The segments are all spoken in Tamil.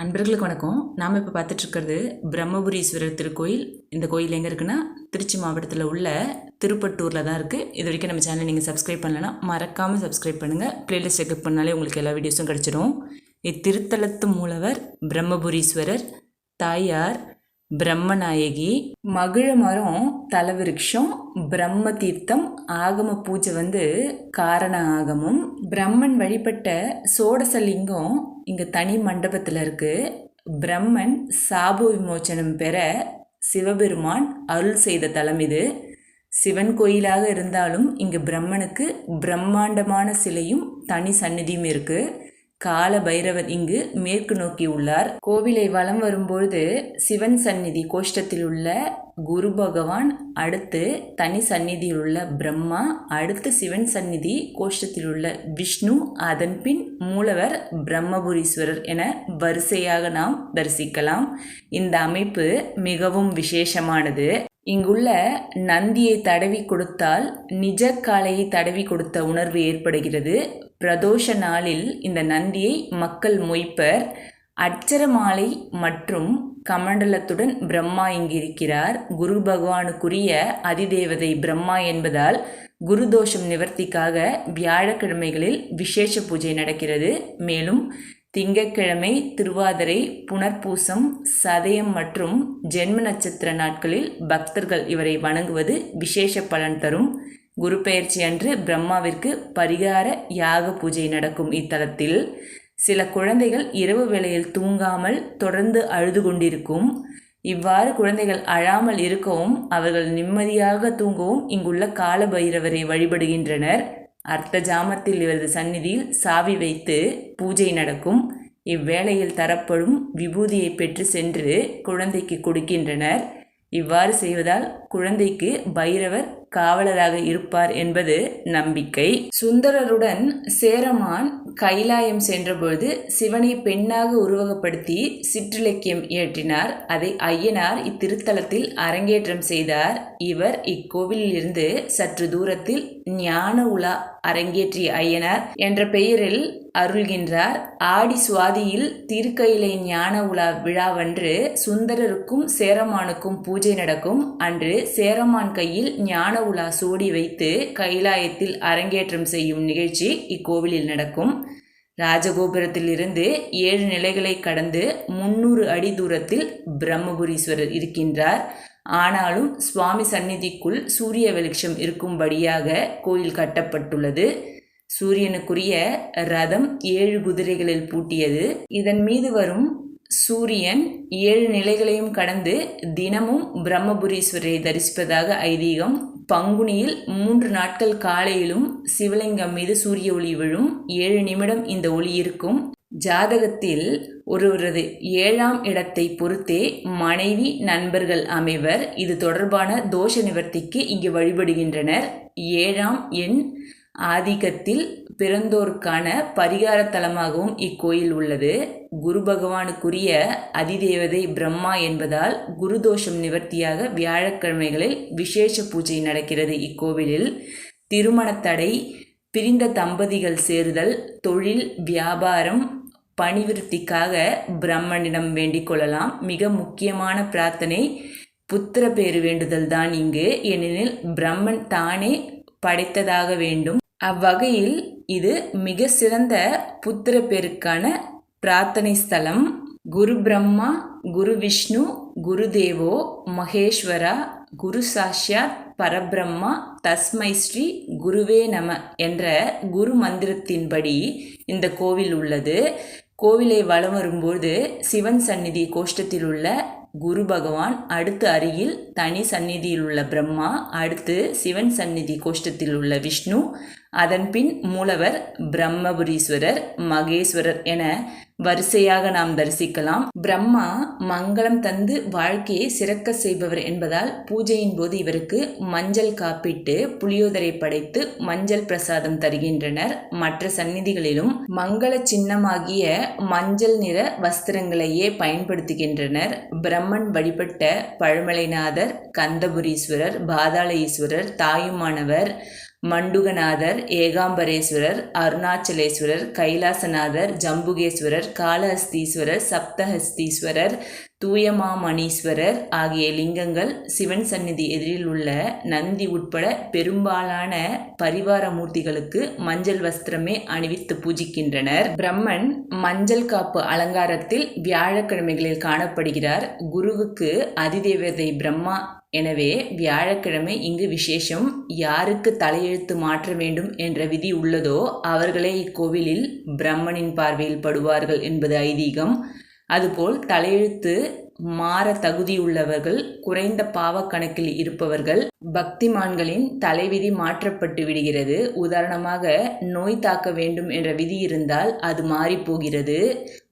அன்பர்களுக்கு வணக்கம். நாம் இப்போ பார்த்துட்ருக்கிறது பிரம்மபுரீஸ்வரர் திருக்கோயில். இந்த கோயில் எங்கே இருக்குன்னா திருச்சி மாவட்டத்தில் உள்ள திருப்பட்டூரில் தான் இருக்குது இது வரைக்கும் நம்ம சேனலை நீங்கள் சப்ஸ்கிரைப் பண்ணலன்னா மறக்காமல் சப்ஸ்கிரைப் பண்ணுங்கள் ப்ளேலிஸ்ட் செக்அப் பண்ணாலே உங்களுக்கு எல்லா வீடியோஸும் கிடச்சிரும். இத்திருத்தலத்து மூலவர் பிரம்மபுரீஸ்வரர். தாயார் பிரம்மநாயகி மகிழ மரம் தலவிருட்சம் பிரம்ம தீர்த்தம் ஆகம பூஜை வந்து காரண ஆகமும். பிரம்மன் வழிபட்ட சோடசலிங்கம் இங்கே தனி மண்டபத்தில் இருக்குது பிரம்மன் சாபு விமோச்சனம் பெற சிவபெருமான் அருள் செய்த தலம் இது. சிவன் கோயிலாக இருந்தாலும் இங்கு பிரம்மனுக்கு பிரம்மாண்டமான சிலையும் தனி சந்நிதியும் இருக்குது கால பைரவர் இங்கு மேற்கு நோக்கி உள்ளார். கோவிலை வலம் வரும்பொழுது சிவன் சந்நிதி கோஷ்டத்தில் உள்ள குரு பகவான் அடுத்து தனி சந்நிதியில் உள்ள பிரம்மா அடுத்து சிவன் சந்நிதி கோஷ்டத்தில் உள்ள விஷ்ணு அதன் பின் மூலவர் பிரம்மபுரீஸ்வரர் என வரிசையாக நாம் தரிசிக்கலாம். இந்த அமைப்பு மிகவும் விசேஷமானது. இங்குள்ள நந்தியை தடவி கொடுத்தால் நிஜ காளையை தடவி கொடுத்த உணர்வு ஏற்படுகிறது. பிரதோஷ நாளில் இந்த நந்தியை மக்கள் மொய்ப்பர். அச்சரமாலை மற்றும் கமண்டலத்துடன் பிரம்மா இங்கிருக்கிறார். குரு பகவானுக்குரிய அதிதேவதை பிரம்மா என்பதால் குருதோஷம் நிவர்த்திக்காக வியாழக்கிழமைகளில் விசேஷ பூஜை நடக்கிறது. மேலும் திங்கட்கிழமை திருவாதிரை புனர்பூசம் சதயம் மற்றும் ஜென்ம நட்சத்திர நாட்களில் பக்தர்கள் இவரை வணங்குவது விசேஷ பலன் தரும். குரு பெயர்ச்சி அன்று பிரம்மாவிற்கு பரிகார யாக பூஜை நடக்கும் இத்தலத்தில். சில குழந்தைகள் இரவு வேளையில் தூங்காமல் தொடர்ந்து அழுது கொண்டிருக்கும். இவ்வாறு குழந்தைகள் அழாமல் இருக்கவும் அவர்கள் நிம்மதியாக தூங்கவும் இங்குள்ள கால பைரவரை வழிபடுகின்றனர். அர்த்த ஜாமத்தில் இவரது சந்நிதியில் சாவி வைத்து பூஜை நடக்கும். இவ்வேளையில் தரப்படும் விபூதியை பெற்று சென்று குழந்தைக்கு கொடுக்கின்றனர். இவ்வாறு செய்வதால் குழந்தைக்கு பைரவர் காவலராக இருப்பார் என்பது நம்பிக்கை. சுந்தரருடன் சேரமான் கைலாயம் சென்றபொழுது சிவனை பெண்ணாக உருவகப்படுத்தி சிற்றிலக்கியம் இயற்றினார். அதை ஐயனார் இத்திருத்தலத்தில் அரங்கேற்றம் செய்தார். இவர் இக்கோவிலிருந்து சற்று தூரத்தில் ஞான உலா அரங்கேற்றிய ஐயனார் என்ற பெயரில் அருள்கின்றார். ஆடி சுவாதியில் திருக்கையிலை ஞான உலா விழாவன்று சுந்தரருக்கும் சேரமானுக்கும் பூஜை நடக்கும். அன்று சேரமான் கையில் ஞான உலா சோடி வைத்து கைலாயத்தில் அரங்கேற்றம் செய்யும் நிகழ்ச்சி இக்கோவிலில் நடக்கும். ராஜகோபுரத்தில் இருந்து ஏழு நிலைகளை கடந்து முன்னூறு அடி தூரத்தில் பிரம்மபுரீஸ்வரர் இருக்கின்றார். ஆனாலும் சுவாமி சந்நிதிக்குள் சூரிய வெளிச்சம் இருக்கும்படியாக கோயில் கட்டப்பட்டுள்ளது. சூரியனுக்குரிய ரதம் ஏழு குதிரைகளில் பூட்டியது. இதன் மீது வரும் சூரியன் ஏழு நிலைகளையும் கடந்து தினமும் பிரம்மபுரீஸ்வரரை தரிசிப்பதாக ஐதீகம். பங்குனியில் மூன்று நாட்கள் காலையிலும் சிவலிங்கம் மீது சூரிய ஒளி விழும் ஏழு நிமிடம் இந்த ஒளி இருக்கும். ஜாதகத்தில் ஒருவரது ஏழாம் இடத்தை பொறுத்தே மனைவி நண்பர்கள் அமைவர் இது தொடர்பான தோஷ நிவர்த்திக்கு இங்கு வழிபடுகின்றனர். ஏழாம் எண் ஆதிக்கத்தில் பிறந்தோருக்கான பரிகார தலமாகவும் இக்கோயில் உள்ளது. குரு பகவானுக்குரிய அதிதேவதை பிரம்மா என்பதால் குருதோஷம் நிவர்த்தியாக வியாழக்கிழமைகளில் விசேஷ பூஜை நடக்கிறது இக்கோவிலில். திருமணத்தடை பிரிந்த தம்பதிகள் சேருதல் தொழில் வியாபாரம் பணிவிருத்திக்காக பிரம்மனிடம் வேண்டிக் கொள்ளலாம். மிக முக்கியமான பிரார்த்தனை புத்திர பேறு வேண்டுதல் தான் இங்கு. ஏனெனில் பிரம்மன் தானே படைத்ததாக வேண்டும். அவ்வகையில் இது மிக சிறந்த புத்திர பேருக்கான பிரார்த்தனை ஸ்தலம். குரு பிரம்மா குரு விஷ்ணு குரு தேவோ மகேஸ்வரா குரு சாஷாத் பரபிரம்மா தஸ்மை ஸ்ரீ குருவே நம என்ற குரு மந்திரத்தின்படி இந்த கோவில் உள்ளது. கோவிலை வலம் வரும்போது சிவன் சந்நிதி கோஷ்டத்தில் உள்ள குரு பகவான் அடுத்து அருகில் தனி சந்நிதியில் உள்ள பிரம்மா அடுத்து சிவன் சந்நிதி கோஷ்டத்தில் உள்ள விஷ்ணு அதன்பின் மூலவர் பிரம்மபுரீஸ்வரர் மகேஸ்வரர் என வரிசையாக நாம் தரிசிக்கலாம். பிரம்மா மங்களம் தந்து வாழ்க்கையை சிறக்க செய்பவர் என்பதால் பூஜையின் போது இவருக்கு மஞ்சள் காப்பிட்டு புளியோதரை படைத்து மஞ்சள் பிரசாதம் தருகின்றனர். மற்ற சந்நிதிகளிலும் மங்கள சின்னமாகிய மஞ்சள் நிற வஸ்திரங்களையே பயன்படுத்துகின்றனர். பிரம்மன் வழிபட்ட பழமலைநாதர் கந்தபுரீஸ்வரர் பாதாள ஈஸ்வரர் தாயுமானவர் மண்டுகநாதர் ஏகாம்பரேஸ்வரர் அருணாச்சலேஸ்வரர் கைலாசநாதர் ஜம்புகேஸ்வரர் காளஹஸ்தீஸ்வரர் சப்தஹஸ்தீஸ்வரர் தூயமாமணீஸ்வரர் ஆகிய லிங்கங்கள் சிவன் சந்நிதி எதிரில் உள்ள நந்தி உட்பட பெரும்பாலான பரிவார மூர்த்திகளுக்கு மஞ்சள் வஸ்திரமே அணிவித்து பூஜிக்கின்றனர். பிரம்மன் மஞ்சள் காப்பு அலங்காரத்தில் வியாழக்கிழமைகளில் காணப்படுகிறார். குருவுக்கு அதிதேவதை பிரம்மா எனவே வியாழக்கிழமை இங்கு விசேஷம். யாருக்கு தலையெழுத்து மாற்ற வேண்டும் என்ற விதி உள்ளதோ அவர்களே இக்கோவிலில் பிரம்மனின் பார்வையில் படுவார்கள் என்பது ஐதீகம். அதுபோல் தலையெழுத்து மாற தகுதியுள்ளவர்கள் குறைந்த பாவக்கணக்கில் இருப்பவர்கள் பக்திமான்களின் தலைவிதி மாற்றப்பட்டு விடுகிறது. உதாரணமாக நோய் தாக்க வேண்டும் என்ற விதி இருந்தால் அது மாறி போகிறது.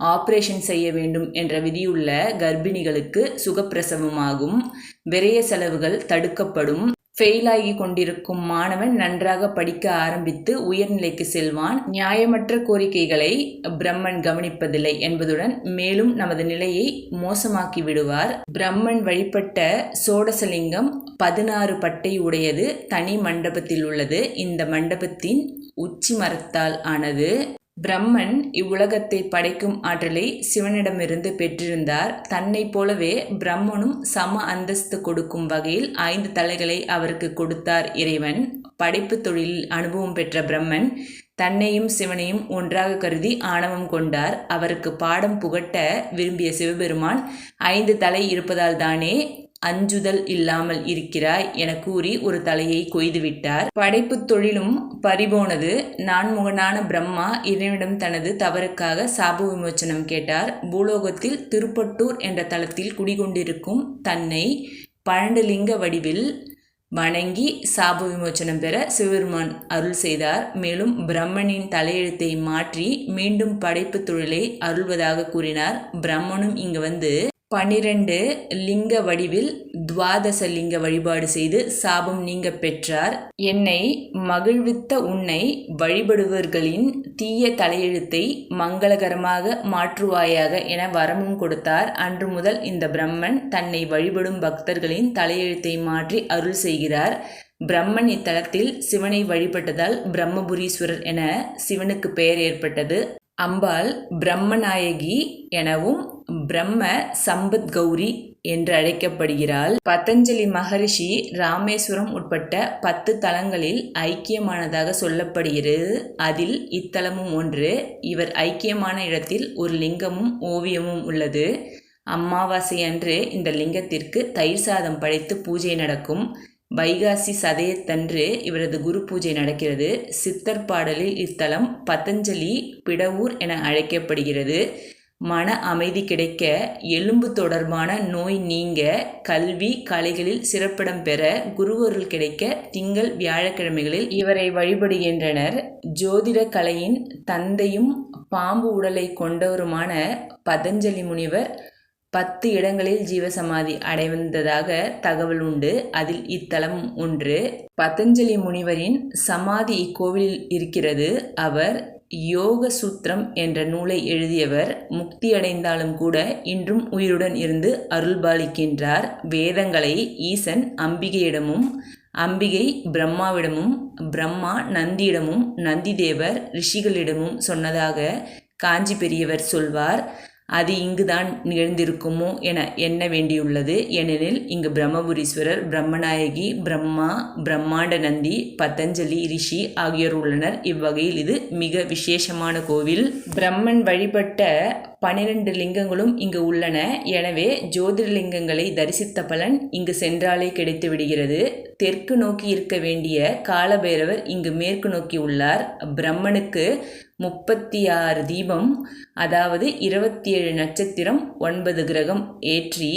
ஆபரேஷன் செய்ய வேண்டும் என்ற விதியுள்ள கர்ப்பிணிகளுக்கு சுகப்பிரசவமாகும். விரைய செலவுகள் தடுக்கப்படும். ஃபெயிலாகி கொண்டிருக்கும் மாணவன் நன்றாக படிக்க ஆரம்பித்து உயர்நிலைக்கு செல்வான். நியாயமற்ற கோரிக்கைகளை பிரம்மன் கவனிப்பதில்லை என்பதுடன் மேலும் நமது நிலையை மோசமாக்கி விடுவார். பிரம்மன் வழிபட்ட சோடசலிங்கம் பதினாறு பட்டை உடையது தனி மண்டபத்தில் உள்ளது. இந்த மண்டபத்தின் உச்சி மரத்தால் ஆனது பிரம்மன் இவ்வுலகத்தை படைக்கும் ஆற்றலை சிவனிடமிருந்து பெற்றிருந்தார். தன்னைப் போலவே பிரம்மனும் சம அந்தஸ்து கொடுக்கும் வகையில் ஐந்து தலைகளை அவருக்கு கொடுத்தார் இறைவன். படைப்பு தொழிலில் அனுபவம் பெற்ற பிரம்மன் தன்னையும் சிவனையும் ஒன்றாக கருதி ஆணவம் கொண்டார். அவருக்கு பாடம் புகட்ட விரும்பிய சிவபெருமான் ஐந்து தலை இருப்பதால் தானே அஞ்சுதல் இல்லாமல் இருக்கிறாய் என கூறி ஒரு தலையை கொய்துவிட்டார் படைப்பு தொழிலும் பறிபோனது. நான்முகனான பிரம்மா இறைவனிடம் தனது தவறுக்காக சாப விமோச்சனம் கேட்டார். பூலோகத்தில் திருப்பட்டூர் என்ற தலத்தில் குடிகொண்டிருக்கும் தன்னை பழண்டலிங்க லிங்க வடிவில் வணங்கி சாப விமோச்சனம் பெற சிவபெருமான் அருள் செய்தார். மேலும் பிரம்மனின் தலையெழுத்தை மாற்றி மீண்டும் படைப்பு தொழிலை அருள்வதாக கூறினார். பிரம்மனும் இங்கு வந்து பனிரெண்டு லிங்க வடிவில் துவாதச லிங்க வழிபாடு செய்து சாபம் நீங்க பெற்றார். என்னை மகிழ்வித்த உன்னை வழிபடுவர்களின் தீய தலையெழுத்தை மங்களகரமாக மாற்றுவாயாக என வரமும் கொடுத்தார். அன்று முதல் இந்த பிரம்மன் தன்னை வழிபடும் பக்தர்களின் தலையெழுத்தை மாற்றி அருள் செய்கிறார். பிரம்மன் இத்தலத்தில் சிவனை வழிபட்டதால் பிரம்மபுரீஸ்வரர் என சிவனுக்கு பெயர் ஏற்பட்டது. அம்பாள் பிரம்மநாயகி எனவும் பிரம்ம சம்பத் கௌரி என்று அழைக்கப்படுகிறாள். பதஞ்சலி மகரிஷி ராமேஸ்வரம் உட்பட்ட பத்து தலங்களில் ஐக்கியமானதாக சொல்லப்படுகிறது. அதில் இத்தலமும் ஒன்று. இவர் ஐக்கியமான இடத்தில் ஒரு லிங்கமும் ஓவியமும் உள்ளது. அமாவாசை அன்று இந்த லிங்கத்திற்கு தயிர் சாதம் படைத்து பூஜை நடக்கும். வைகாசி சதயத்தன்று இவரது குரு பூஜை நடக்கிறது. சித்தர் பாடலில் இத்தலம் பதஞ்சலி பிடவூர் என அழைக்கப்படுகிறது. மன அமைதி கிடைக்க எலும்பு தொடர்பான நோய் நீங்க கல்வி கலைகளில் சிறப்பிடம் பெற குருவருள் கிடைக்க திங்கள் வியாழக்கிழமைகளில் இவரை வழிபடுகின்றனர். ஜோதிட கலையின் தந்தையும் பாம்பு உடலை கொண்டவருமான பதஞ்சலி முனிவர் பத்து இடங்களில் ஜீவசமாதி அடைந்ததாக தகவல் உண்டு. அதில் இத்தலம் ஒன்று. பதஞ்சலி முனிவரின் சமாதி இக்கோவிலில் இருக்கிறது. அவர் யோக சூத்திரம் என்ற நூலை எழுதியவர் முக்தியடைந்தாலும் கூட இன்றும் உயிருடன் இருந்து அருள்பாலிக்கின்றார். வேதங்களை ஈசன் அம்பிகையிடமும் அம்பிகை பிரம்மாவிடமும் பிரம்மா நந்தியிடமும் நந்திதேவர் ரிஷிகளிடமும் சொன்னதாக காஞ்சி பெரியவர் சொல்வார். அது இங்குதான் நிகழ்ந்திருக்குமோ என எண்ண வேண்டியுள்ளது. ஏனெனில் இங்கு பிரம்மபுரீஸ்வரர் பிரம்மநாயகி பிரம்மா பிரம்மாண்ட நந்தி பதஞ்சலி ரிஷி ஆகியோர் உள்ளனர். இவ்வகையில் இது மிக விசேஷமான கோவில். பிரம்மன் வழிபட்ட பனிரெண்டு லிங்கங்களும் இங்கு உள்ளன. எனவே ஜோதிர்லிங்கங்களை தரிசித்த பலன் இங்கு சென்றாலே கிடைத்து விடுகிறது. தெற்கு நோக்கி இருக்க வேண்டிய காலபைரவர் இங்கு மேற்கு நோக்கி உள்ளார். பிரம்மனுக்கு முப்பத்தி ஆறு தீபம் அதாவது இருபத்தி ஏழு நட்சத்திரம் ஒன்பது கிரகம் ஏற்றி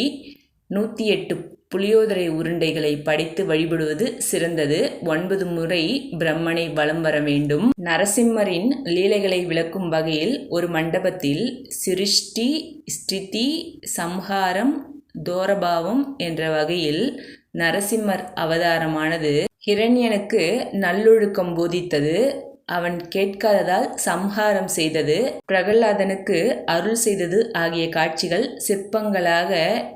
நூற்றி எட்டு புளியோதரை உருண்டைகளை படைத்து வழிபடுவது சிறந்தது. ஒன்பது முறை பிரம்மனை வலம் வர வேண்டும். நரசிம்மரின் லீலைகளை விளக்கும் வகையில் ஒரு மண்டபத்தில் சிருஷ்டி ஸ்திதி சம்ஹாரம் தோரபாவம் என்ற வகையில் நரசிம்மர் அவதாரமானது. ஹிரண்யனுக்கு நல்லொழுக்கம் போதித்தது. அவன் கேட்காததால் சம்ஹாரம் செய்தது. பிரகலாதனுக்கு அருள் செய்தது ஆகிய காட்சிகள் சிற்பங்களாக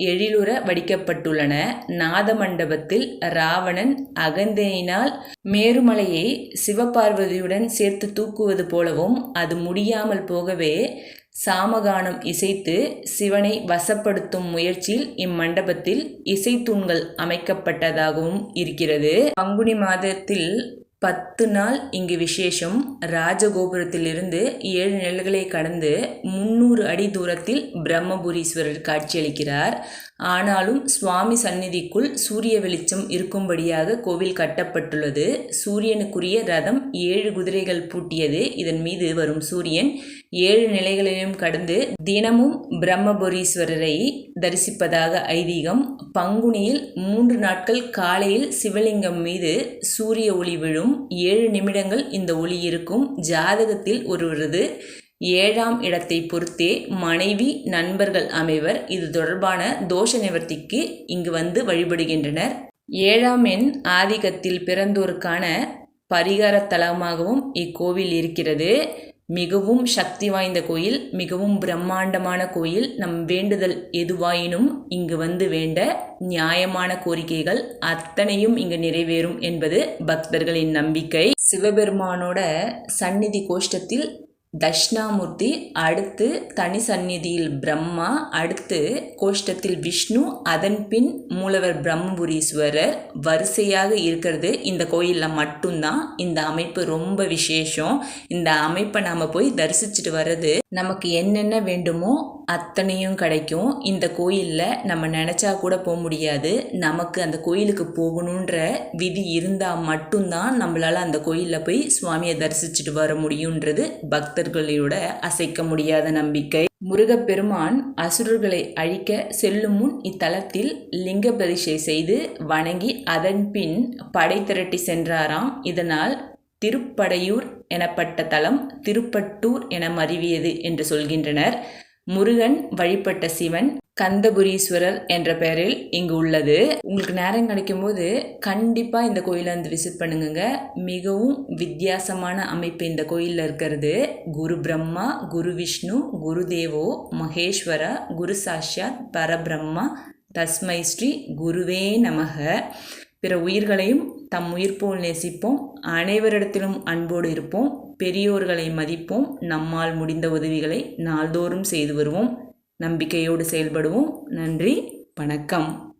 எழிலுற வடிக்கப்பட்டுள்ளன. நாத மண்டபத்தில் ராவணன் அகந்தையினால் மேருமலையை சிவபார்வதியுடன் சேர்த்து தூக்குவது போலவும் அது முடியாமல் போகவே சாமகானம் இசைத்து சிவனை வசப்படுத்தும் முயற்சியில் இம்மண்டபத்தில் இசைத்தூண்கள் அமைக்கப்பட்டதாகவும் இருக்கிறது. பங்குனி மாதத்தில் பத்து நாள் இங்கு விசேஷம். ராஜகோபுரத்திலிருந்து ஏழு நிழல்களை கடந்து முன்னூறு அடி தூரத்தில் பிரம்மபுரீஸ்வரர் காட்சியளிக்கிறார். ஆனாலும் சுவாமி சந்நிதிக்குள் சூரிய வெளிச்சம் இருக்கும்படியாக கோவில் கட்டப்பட்டுள்ளது. சூரியனுக்குரிய ரதம் ஏழு குதிரைகள் பூட்டியது. இதன் மீது வரும் சூரியன் ஏழு நிலைகளையும் கடந்து தினமும் பிரம்மபுரீஸ்வரரை தரிசிப்பதாக ஐதீகம். பங்குனியில் மூன்று நாட்கள் காலையில் சிவலிங்கம் மீது சூரிய ஒளி விழும் ஏழு நிமிடங்கள் இந்த ஒளி இருக்கும். ஜாதகத்தில் ஒருவரது ஏழாம் இடத்தை பொறுத்தே மனைவி நண்பர்கள் அமைவர் இது தொடர்பான தோஷ நிவர்த்திக்கு இங்கு வந்து வழிபடுகின்றனர். ஏழாம் எண் ஆதிக்கத்தில் பிறந்தோருக்கான பரிகார தலமாகவும் இக்கோவில் இருக்கிறது. மிகவும் சக்தி வாய்ந்த கோயில் மிகவும் பிரம்மாண்டமான கோயில் நம் வேண்டுதல் எதுவாயினும் இங்கு வந்து வேண்ட நியாயமான கோரிக்கைகள் அத்தனையும் இங்கு நிறைவேறும் என்பது பக்தர்களின் நம்பிக்கை. சிவபெருமானோட சந்நிதி கோஷ்டத்தில் தட்சிணாமூர்த்தி அடுத்து தனி சந்நிதியில் பிரம்மா அடுத்து கோஷ்டத்தில் விஷ்ணு அதன் பின் மூலவர் பிரம்மபுரீஸ்வரர். வரிசையாக இருக்கிறது இந்த கோயிலில் மட்டும்தான். இந்த அமைப்பு ரொம்ப விசேஷம். இந்த அமைப்பை நாம் போய் தரிசிச்சுட்டு வர்றது நமக்கு என்னென்ன வேண்டுமோ அத்தனையும் கிடைக்கும். இந்த கோயிலில் நம்ம நினச்சா கூட போக முடியாது. நமக்கு அந்த கோயிலுக்கு போகணுன்ற விதி இருந்தால் மட்டும்தான் நம்மளால் அந்த கோயிலில் போய் சுவாமியை தரிசிச்சுட்டு வர முடியுன்றது பக்தர்களோட அசைக்க முடியாத நம்பிக்கை. முருகப்பெருமான் அசுரர்களை அழிக்க செல்லும் முன் இத்தலத்தில் லிங்க பரிசை செய்து வணங்கி அதன் பின் படை திரட்டி சென்றாராம். இதனால் திருப்படையூர் எனப்பட்ட தலம் திருப்பட்டூர் என மருவியது என்று சொல்கின்றனர். முருகன் வழிபட்ட சிவன் கந்தபுரீஸ்வரர் என்ற பெயரில் இங்கு உள்ளது. உங்களுக்கு நேரம் கிடைக்கும் போது கண்டிப்பாக இந்த கோயிலை வந்து விசிட் பண்ணுங்க மிகவும் வித்தியாசமான அமைப்பு இந்த கோயிலில் இருக்கிறது. குரு பிரம்மா குரு விஷ்ணு குரு தேவோ மகேஸ்வரா குரு சாஷாத் பரபிரம்மா தஸ்மை ஸ்ரீ குருவே நமக. பிற உயிர்களையும் தம் உயிர் போல் நேசிப்போம். அனைவரிடத்திலும் அன்போடு இருப்போம். பெரியோர்களை மதிப்போம். நம்மால் முடிந்த உதவிகளை நாள்தோறும் செய்து வருவோம். நம்பிக்கையோடு செயல்படுவோம். நன்றி. வணக்கம்.